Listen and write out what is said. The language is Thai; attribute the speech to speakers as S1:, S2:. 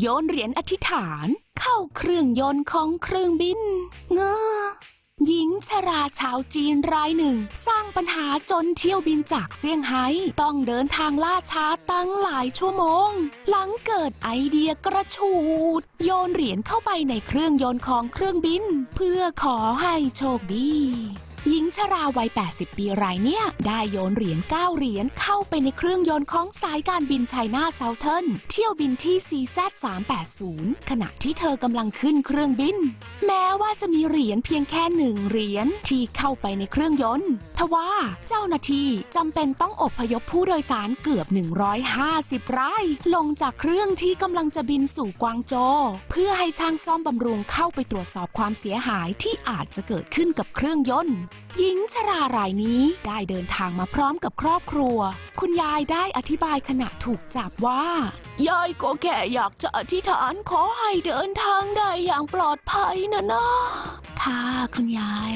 S1: โยนเหรียญอธิษฐาน เข้าเครื่องยนต์ของเครื่องบิน เงอหญิงชราชาวจีนรายหนึ่ง สร้างปัญหาจนเที่ยวบินจากเซี่ยงไฮ้ต้องเดินทางล่าช้าตั้งหลายชั่วโมง หลังเกิดไอเดียกระชูด โยนเหรียญเข้าไปในเครื่องยนต์ของเครื่องบิน เพื่อขอให้โชคดี หญิงชราวัย 80 ปีรายเนี่ย ได้โยนเหรียญ 9 เหรียญเข้าไปในเครื่องยนต์ของสายการบินไชน่าเซาเทิร์นเที่ยวบินที่ CZ380 ขณะที่เธอกำลังขึ้นเครื่องบิน แม้ว่าจะมีเหรียญเพียงแค่หนึ่งเหรียญที่เข้าไปในเครื่องยนต์ทว่าเจ้าหน้าที่จำเป็นต้องอพยพผู้โดยสารเกือบ 150 ราย ลงจากเครื่องที่กำลังจะบินสู่กวางโจ เพื่อให้ช่างซ่อมบำรุงเข้าไปตรวจสอบความเสียหายที่อาจจะเกิดขึ้นกับเครื่องยนต์หญิงชรารายนี้ได้เดินทางมาพร้อมกับครอบครัว คุณยายได้อธิบายขณะถูกจับว่า ยายก็แค่อยากจะอธิษฐานขอให้เดินทางได้อย่างปลอดภัยนะนะค่ะคุณยาย